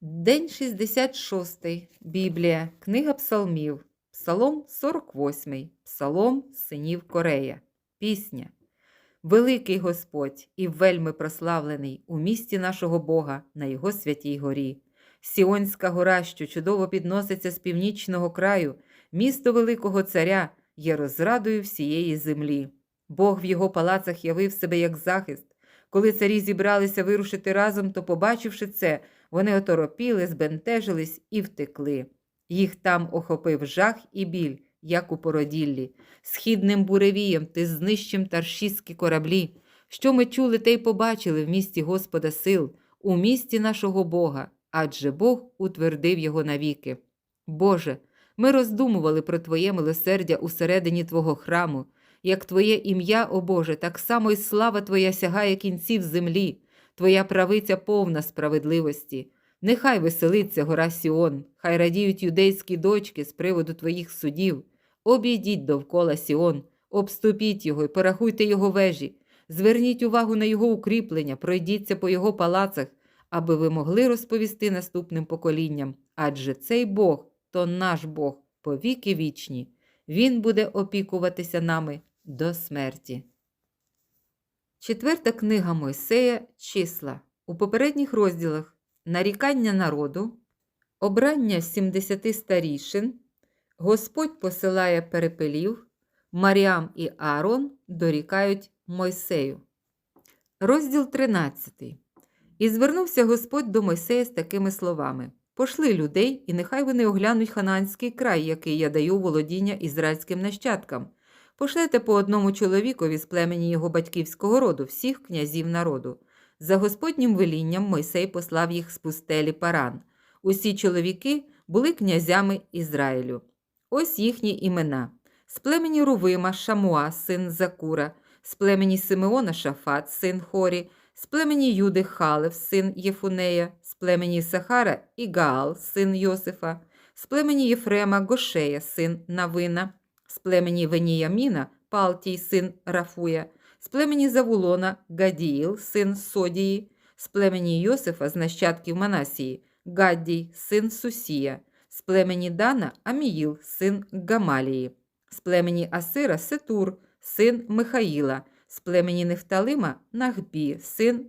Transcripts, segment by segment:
День 66. Біблія. Книга Псалмів. Псалом 48. Псалом синів Корея. Пісня. Великий Господь і вельми прославлений у місті нашого Бога на його святій горі. Сіонська гора, що чудово підноситься з північного краю, місто Великого Царя є розрадою всієї землі. Бог в його палацах явив себе як захист. Коли царі зібралися вирушити разом, то, побачивши це, вони оторопіли, збентежились і втекли. Їх там охопив жах і біль, як у породіллі. Східним буревієм ти знищим таршістські кораблі. Що ми чули, те й побачили в місті Господа сил, у місті нашого Бога, адже Бог утвердив його навіки. Боже, ми роздумували про Твоє милосердя усередині Твого храму. Як Твоє ім'я, о Боже, так само й слава Твоя сягає кінців землі, Твоя правиця повна справедливості. Нехай веселиться гора Сіон, хай радіють юдейські дочки з приводу Твоїх судів. Обійдіть довкола Сіон, обступіть його і порахуйте його вежі, зверніть увагу на його укріплення, пройдіться по його палацах, аби ви могли розповісти наступним поколінням. Адже цей Бог то наш Бог по віки вічні. Він буде опікуватися нами до смерті. Четверта книга Мойсея Числа. У попередніх розділах Нарікання народу, обрання 70 старішин, Господь посилає перепелів, Маріам і Аарон дорікають Мойсею. Розділ 13. І звернувся Господь до Мойсея з такими словами: Пошли людей, і нехай вони оглянуть хананський край, який я даю володіння ізраїльським нащадкам. Пошлете по одному чоловікові з племені його батьківського роду, всіх князів народу. За Господнім велінням Мойсей послав їх з пустелі Паран. Усі чоловіки були князями Ізраїлю. Ось їхні імена: з племені Рувима, Шамуа, син Закура, з племені Симеона Шафат, син Хорі, з племені Юди Халев, син Єфунея, з племені Сахара Ігаал, син Йосифа, з племені Єфрема Гошея, син Навина, з племені Веніяміна Палтій, син Рафуя, з племені Завулона Гадіїл, син Содії, з племені Йосифа з нащадків Манасії, Гаддій, син Сусія, з племені Дана Аміїл, син Гамалії, з племені Асира Сетур, син Михаїла, з племені Нефталима Нахбі, син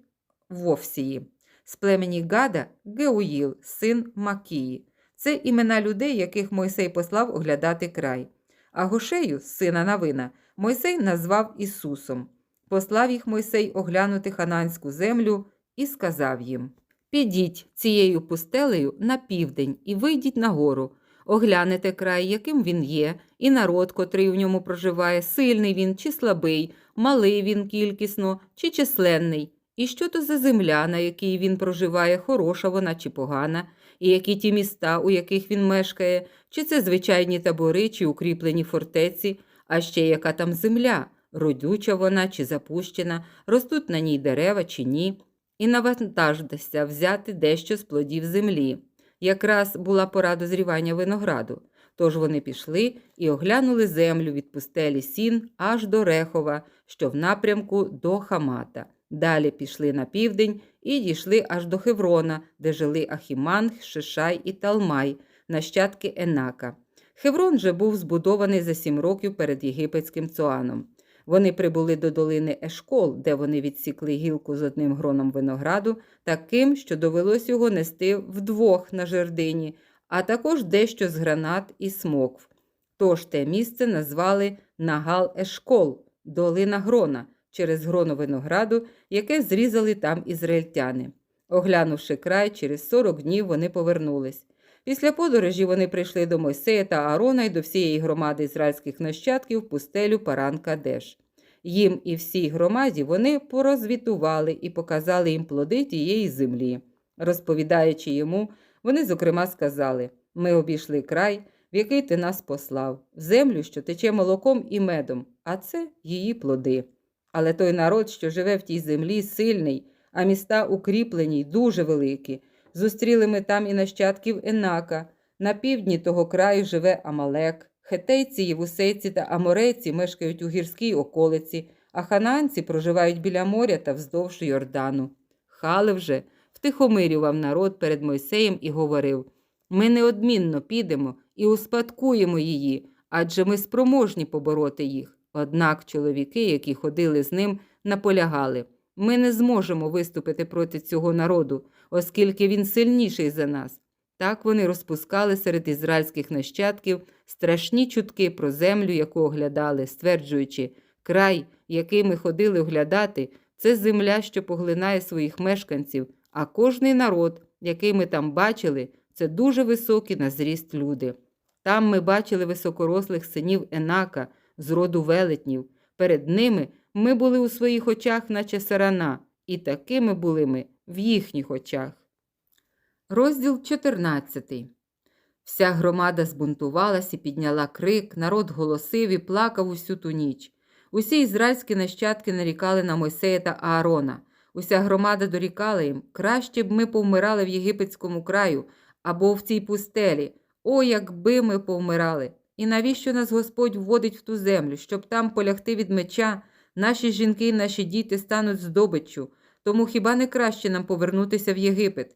Вовсії, з племені Гада Геуїл, син Макії. Це імена людей, яких Мойсей послав оглядати край. А Гошею, сина Навина, Мойсей назвав Ісусом. Послав їх Мойсей оглянути хананську землю і сказав їм: Підіть цією пустелею на південь і вийдіть на гору, оглянете край, яким він є, і народ, котрий в ньому проживає, сильний він чи слабий, малий він кількісно чи численний, і що то за земля, на якій він проживає, хороша вона чи погана, і які ті міста, у яких він мешкає, чи це звичайні табори, чи укріплені фортеці, а ще яка там земля, родюча вона чи запущена, ростуть на ній дерева чи ні, і навантаждеся взяти дещо з плодів землі. Якраз була пора дозрівання винограду. Тож вони пішли і оглянули землю від пустелі Сін аж до Рехова, що в напрямку до Хамата. Далі пішли на південь і дійшли аж до Хеврона, де жили Ахіманг, Шишай і Талмай, нащадки Енака. Хеврон же був збудований за сім років перед єгипетським Цоаном. Вони прибули до долини Ешкол, де вони відсікли гілку з одним гроном винограду, таким, що довелось його нести вдвох на жердині, а також дещо з гранат і смокв. Тож те місце назвали Нагал Ешкол, долина грона, через гроно винограду, яке зрізали там ізраїльтяни. Оглянувши край, через 40 днів вони повернулись. Після подорожі вони прийшли до Мойсея та Аарона і до всієї громади ізраїльських нащадків в пустелю Паран Кадеш. Їм і всій громаді вони порозвітували і показали їм плоди тієї землі. Розповідаючи йому, вони, зокрема, сказали: Ми обійшли край, в який ти нас послав, землю, що тече молоком і медом, а це її плоди. Але той народ, що живе в тій землі, сильний, а міста укріплені й дуже великі. Зустріли ми там і нащадків Енака. На півдні того краю живе Амалек. Хетейці, євусейці та аморейці мешкають у гірській околиці, а хананці проживають біля моря та вздовж Йордану. Халев же в втихомирював народ перед Мойсеєм і говорив: Ми неодмінно підемо і успадкуємо її, адже ми спроможні побороти їх. Однак чоловіки, які ходили з ним, наполягали: ми не зможемо виступити проти цього народу, оскільки він сильніший за нас. Так вони розпускали серед ізраїльських нащадків страшні чутки про землю, яку оглядали, стверджуючи, край, який ми ходили оглядати, це земля, що поглинає своїх мешканців, а кожний народ, який ми там бачили, це дуже високі на зріст люди. Там ми бачили високорослих синів Енака з роду велетнів. Перед ними ми були у своїх очах, наче сарана, і такими були ми в їхніх очах. Розділ 14. Вся громада збунтувалась і підняла крик, народ голосив і плакав усю ту ніч. Усі ізраїльські нащадки нарікали на Мойсея та Аарона. Уся громада дорікала їм краще б ми повмирали в єгипетському краю або в цій пустелі. О, якби ми повмирали! І навіщо нас Господь вводить в ту землю, щоб там полягти від меча, наші жінки і наші діти стануть здобиччю, тому хіба не краще нам повернутися в Єгипет?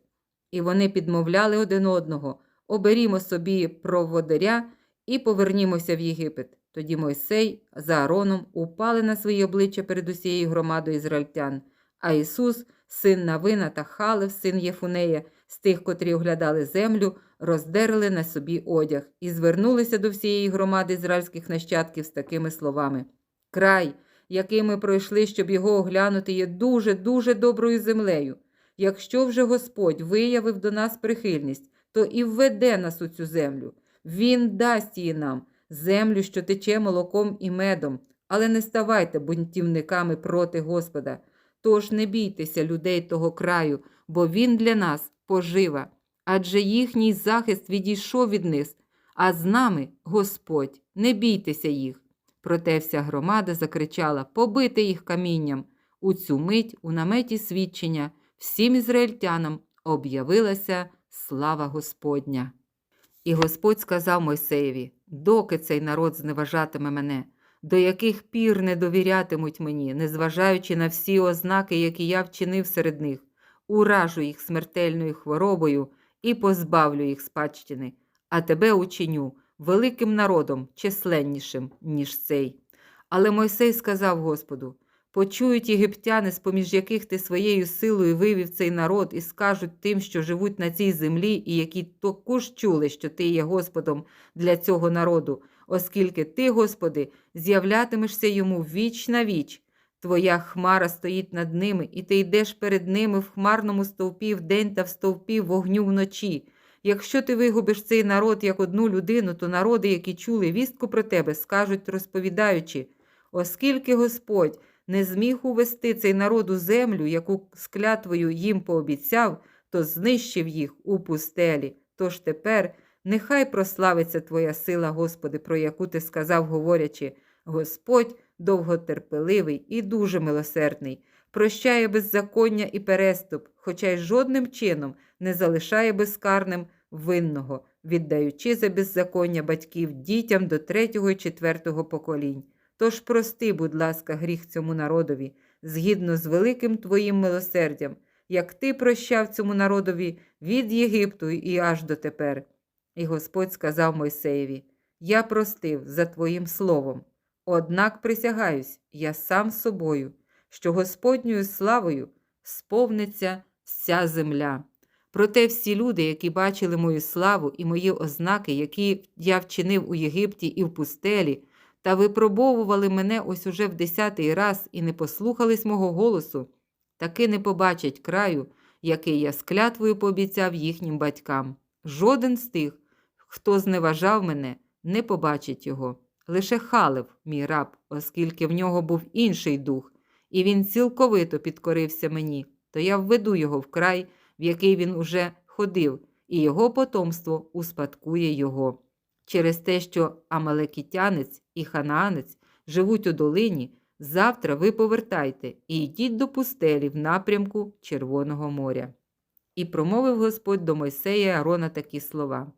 І вони підмовляли один одного оберімо собі проводиря і повернімося в Єгипет. Тоді Мойсей за Аароном упали на свої обличчя перед усією громадою ізраїльтян. А Ісус, син Навина та Халев, син Єфунея, з тих, котрі оглядали землю, роздерли на собі одяг і звернулися до всієї громади ізраїльських нащадків з такими словами: Край, який ми пройшли, щоб його оглянути, є дуже, дуже доброю землею. Якщо вже Господь виявив до нас прихильність, то і введе нас у цю землю. Він дасть її нам, землю, що тече молоком і медом, але не ставайте бунтівниками проти Господа. Тож не бійтеся людей того краю, бо він для нас пожива, адже їхній захист відійшов від них, а з нами Господь, не бійтеся їх. Проте вся громада закричала побити їх камінням. У цю мить у наметі свідчення всім ізраїльтянам об'явилася слава Господня. І Господь сказав Мойсеєві: доки цей народ зневажатиме мене, до яких пір не довірятимуть мені, незважаючи на всі ознаки, які я вчинив серед них, уражу їх смертельною хворобою і позбавлю їх спадщини, а тебе учиню великим народом, численнішим, ніж цей. Але Мойсей сказав Господу: Почують єгиптяни, з поміж яких ти своєю силою вивів цей народ, і скажуть тим, що живуть на цій землі, і які також чули, що ти є Господом для цього народу, оскільки ти, Господи, з'являтимешся йому віч на віч. Твоя хмара стоїть над ними, і ти йдеш перед ними в хмарному стовпі вдень та в стовпі вогню вночі. Якщо ти вигубиш цей народ як одну людину, то народи, які чули вістку про тебе, скажуть, розповідаючи, оскільки Господь не зміг увести цей народ у землю, яку з клятвою їм пообіцяв, то знищив їх у пустелі. Тож тепер нехай прославиться Твоя сила, Господи, про яку ти сказав, говорячи, Господь довготерпеливий і дуже милосердний, прощає беззаконня і переступ, хоча й жодним чином не залишає безкарним винного, віддаючи за беззаконня батьків дітям до третього і четвертого поколінь. Тож прости, будь ласка, гріх цьому народові, згідно з великим твоїм милосердям, як ти прощав цьому народові від Єгипту і аж дотепер. І Господь сказав Мойсеєві: Я простив за твоїм словом. Однак присягаюсь, я сам собою, що Господньою славою сповниться вся земля. Проте всі люди, які бачили мою славу і мої ознаки, які я вчинив у Єгипті і в пустелі, та випробовували мене ось уже в десятий раз і не послухались мого голосу, таки не побачать краю, який я з клятвою пообіцяв їхнім батькам. Жоден з тих, хто зневажав мене, не побачить його. Лише халев, мій раб, оскільки в нього був інший дух, і він цілковито підкорився мені, то я введу його в край, в який він уже ходив, і його потомство успадкує його. Через те, що Амалекітянець і Ханаанець живуть у долині, завтра ви повертайте і йдіть до пустелі в напрямку Червоного моря. І промовив Господь до Мойсея Арона такі слова: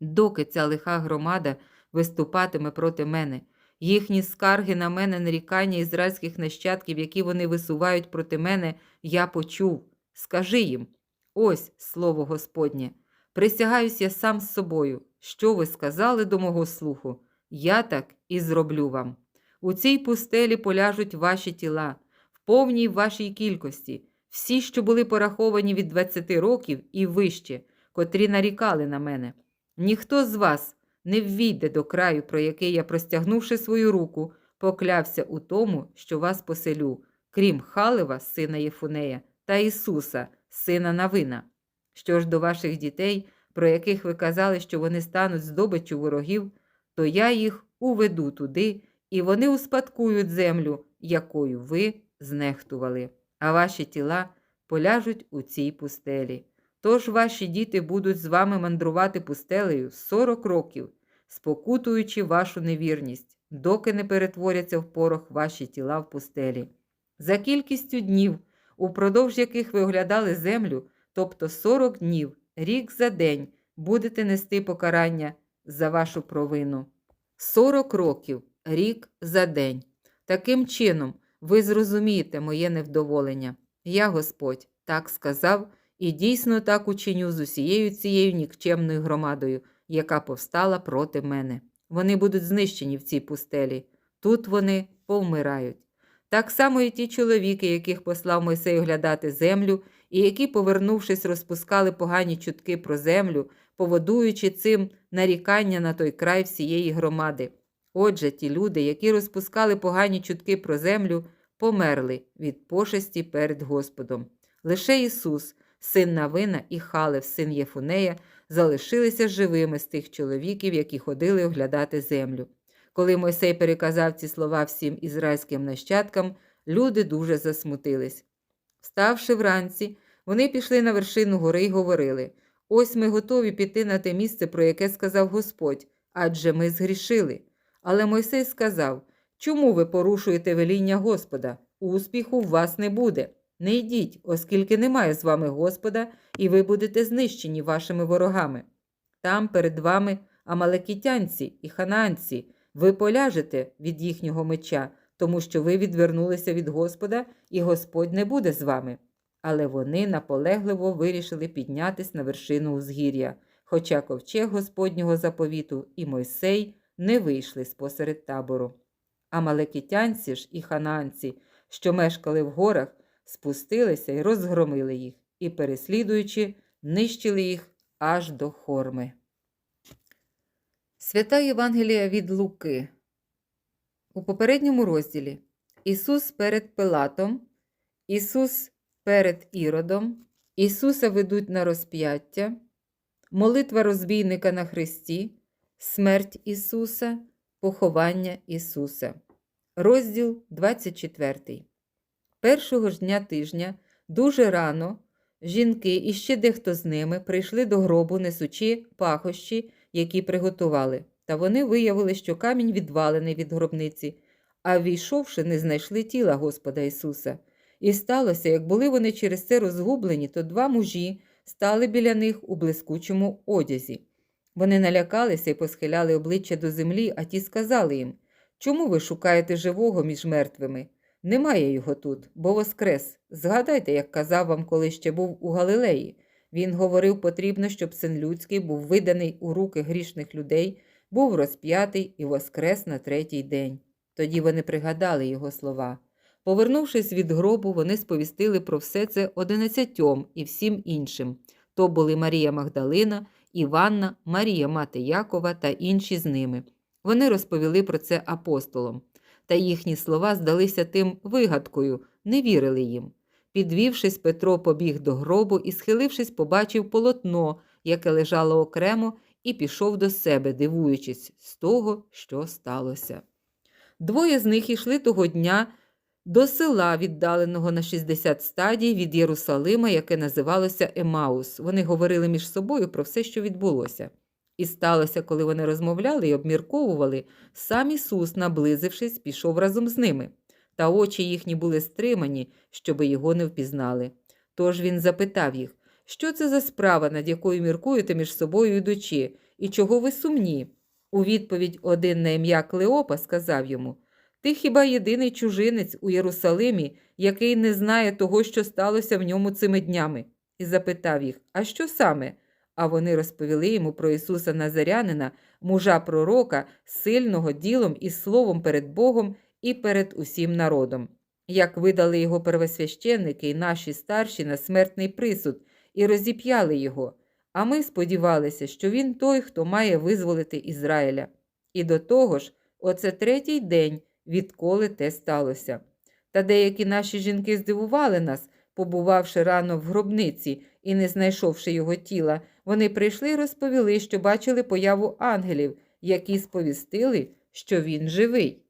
Доки ця лиха громада виступатиме проти мене, їхні скарги на мене, нарікання ізраїльських нащадків, які вони висувають проти мене, я почув. Скажи їм ось слово Господнє. Присягаюсь я сам з собою, що ви сказали до мого слуху, я так і зроблю вам. У цій пустелі поляжуть ваші тіла, в повній вашій кількості, всі, що були пораховані від 20 років і вище, котрі нарікали на мене. Ніхто з вас не ввійде до краю, про який я, простягнувши свою руку, поклявся у тому, що вас поселю, крім Халева, сина Єфунея, та Ісуса, сина Навина. Що ж до ваших дітей, про яких ви казали, що вони стануть здобиччю ворогів, то я їх уведу туди, і вони успадкують землю, якою ви знехтували, а ваші тіла поляжуть у цій пустелі. Тож ваші діти будуть з вами мандрувати пустелею 40 років, спокутуючи вашу невірність, доки не перетворяться в порох ваші тіла в пустелі. За кількістю днів, упродовж яких ви оглядали землю, тобто 40 днів, рік за день, будете нести покарання за вашу провину. 40 років, рік за день. Таким чином, ви зрозумієте моє невдоволення. Я, Господь, так сказав, і дійсно так учиню з усією цією нікчемною громадою, яка повстала проти мене. Вони будуть знищені в цій пустелі. Тут вони повмирають. Так само і ті чоловіки, яких послав Мойсей оглядати землю, і які, повернувшись, розпускали погані чутки про землю, поводуючи цим нарікання на той край всієї громади. Отже, ті люди, які розпускали погані чутки про землю, померли від пошесті перед Господом. Лише Ісус, син Навина і Халев, син Єфунея, залишилися живими з тих чоловіків, які ходили оглядати землю. Коли Мойсей переказав ці слова всім ізраїльським нащадкам, люди дуже засмутились. Вставши вранці, вони пішли на вершину гори й говорили: Ось ми готові піти на те місце, про яке сказав Господь, адже ми згрішили. Але Мойсей сказав: Чому ви порушуєте веління Господа? Успіху в вас не буде. Не йдіть, оскільки немає з вами Господа, і ви будете знищені вашими ворогами. Там перед вами амалекітянці і ханаанці, ви поляжете від їхнього меча, тому що ви відвернулися від Господа, і Господь не буде з вами. Але вони наполегливо вирішили піднятись на вершину узгір'я, хоча ковчег Господнього заповіту і Мойсей не вийшли спосеред табору. Амалекітянці ж і ханаанці, що мешкали в горах, спустилися і розгромили їх, і, переслідуючи, нищили їх аж до хорми. Свята Євангелія від Луки. У попередньому розділі Ісус перед Пилатом, Ісус перед Іродом, Ісуса ведуть на розп'яття, молитва розбійника на Христі, смерть Ісуса, поховання Ісуса. Розділ 24. Першого ж дня тижня, дуже рано, жінки і ще дехто з ними прийшли до гробу, несучи пахощі, які приготували, та вони виявили, що камінь відвалений від гробниці, а війшовши, не знайшли тіла Господа Ісуса. І сталося, як були вони через це розгублені, то два мужі стали біля них у блискучому одязі. Вони налякалися і посхиляли обличчя до землі, а ті сказали їм Чому ви шукаєте живого між мертвими? Немає його тут, бо воскрес. Згадайте, як казав вам, коли ще був у Галилеї. Він говорив, потрібно, щоб син людський був виданий у руки грішних людей, був розп'ятий і воскрес на третій день. Тоді вони пригадали його слова. Повернувшись від гробу, вони сповістили про все це одинадцятьом і всім іншим. То були Марія Магдалина, Іванна, Марія мати Якова та інші з ними. Вони розповіли про це апостолам, та їхні слова здалися тим вигадкою, не вірили їм. Підвівшись, Петро побіг до гробу і, схилившись, побачив полотно, яке лежало окремо, і пішов до себе, дивуючись з того, що сталося. Двоє з них ішли того дня до села, віддаленого на 60 стадій від Єрусалима, яке називалося Емаус. Вони говорили між собою про все, що відбулося. І сталося, коли вони розмовляли і обмірковували, сам Ісус, наблизившись, пішов разом з ними. Та очі їхні були стримані, щоби його не впізнали. Тож він запитав їх, що це за справа, над якою міркуєте між собою йдучи, і чого ви сумні? У відповідь один на ім'я Клеопа сказав йому Ти хіба єдиний чужинець у Єрусалимі, який не знає того, що сталося в ньому цими днями? І запитав їх, а що саме? А вони розповіли йому про Ісуса Назарянина, мужа пророка, сильного ділом і словом перед Богом і перед усім народом. Як видали його первосвященники і наші старші на смертний присуд, і розіп'яли його. А ми сподівалися, що він той, хто має визволити Ізраїля. І до того ж, оце третій день, відколи те сталося. Та деякі наші жінки здивували нас, побувавши рано в гробниці і не знайшовши його тіла, вони прийшли і розповіли, що бачили появу ангелів, які сповістили, що він живий.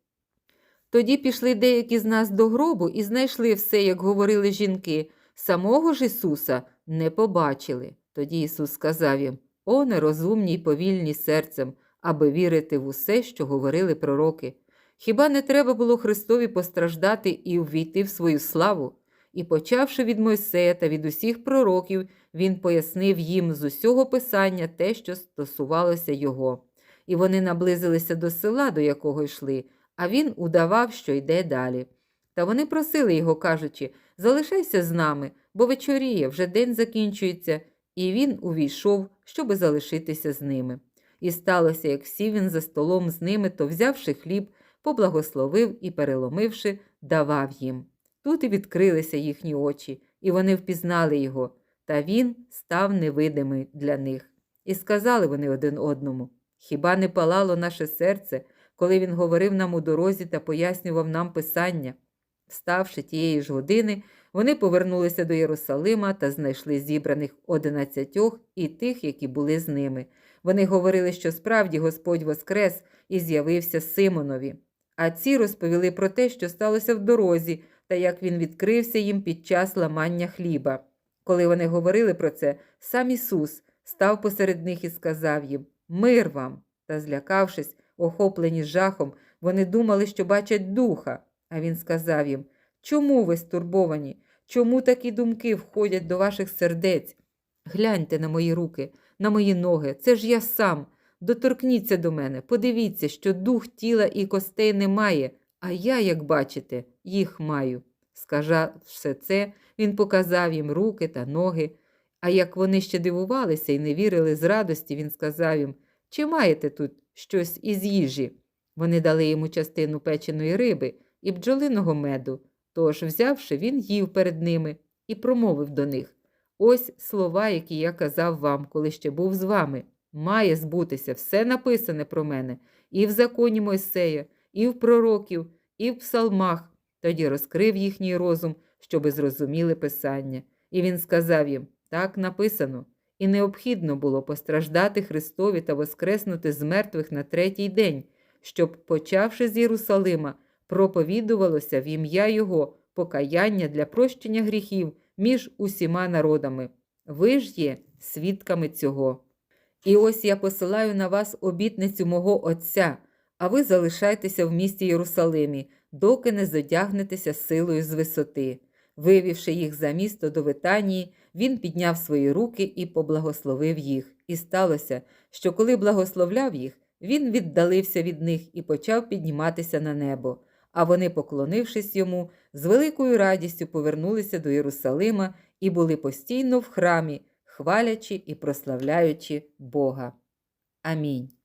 Тоді пішли деякі з нас до гробу і знайшли все, як говорили жінки. Самого ж Ісуса не побачили. Тоді Ісус сказав їм: О, нерозумні й повільні серцем, аби вірити в усе, що говорили пророки. Хіба не треба було Христові постраждати і увійти в свою славу? І, почавши від Мойсея та від усіх пророків, він пояснив їм з усього писання те, що стосувалося його. І вони наблизилися до села, до якого йшли, а він удавав, що йде далі. Та вони просили його, кажучи залишайся з нами, бо вечоріє, вже день закінчується, і він увійшов, щоби залишитися з ними. І сталося, як сів він за столом з ними, то взявши хліб, поблагословив і, переломивши, давав їм. Тут і відкрилися їхні очі, і вони впізнали його, та він став невидимий для них. І сказали вони один одному: Хіба не палало наше серце, коли він говорив нам у дорозі та пояснював нам писання? Вставши тієї ж години, вони повернулися до Єрусалима та знайшли зібраних одинадцятьох і тих, які були з ними. Вони говорили, що справді Господь воскрес і з'явився Симонові. А ці розповіли про те, що сталося в дорозі, та як він відкрився їм під час ламання хліба. Коли вони говорили про це, сам Ісус став посеред них і сказав їм Мир вам. Та, злякавшись, охоплені жахом, вони думали, що бачать духа. А він сказав їм Чому ви стурбовані? Чому такі думки входять до ваших сердець? Гляньте на мої руки, на мої ноги, це ж я сам. Доторкніться до мене, подивіться, що дух тіла і костей немає, а я, як бачите, їх маю. Сказавши це, він показав їм руки та ноги. А як вони ще дивувалися і не вірили з радості, він сказав їм Чи маєте тут щось із їжі? Вони дали йому частину печеної риби і бджолиного меду. Тож, взявши, він їв перед ними і промовив до них Ось слова, які я казав вам, коли ще був з вами. Має збутися все написане про мене і в законі Мойсея, і в пророків, і в псалмах. Тоді розкрив їхній розум, щоби зрозуміли писання. І він сказав їм так написано, і необхідно було постраждати Христові та воскреснути з мертвих на третій день, щоб, почавши з Єрусалима, проповідувалося в ім'я Його покаяння для прощення гріхів між усіма народами. Ви ж є свідками цього. І ось я посилаю на вас обітницю мого Отця, а ви залишайтеся в місті Єрусалимі, доки не зодягнетеся силою з висоти. Вивівши їх за місто до Витанії, він підняв свої руки і поблагословив їх. І сталося, що коли благословляв їх, він віддалився від них і почав підніматися на небо. А вони, поклонившись йому, з великою радістю повернулися до Єрусалима і були постійно в храмі, хвалячи і прославляючи Бога. Амінь.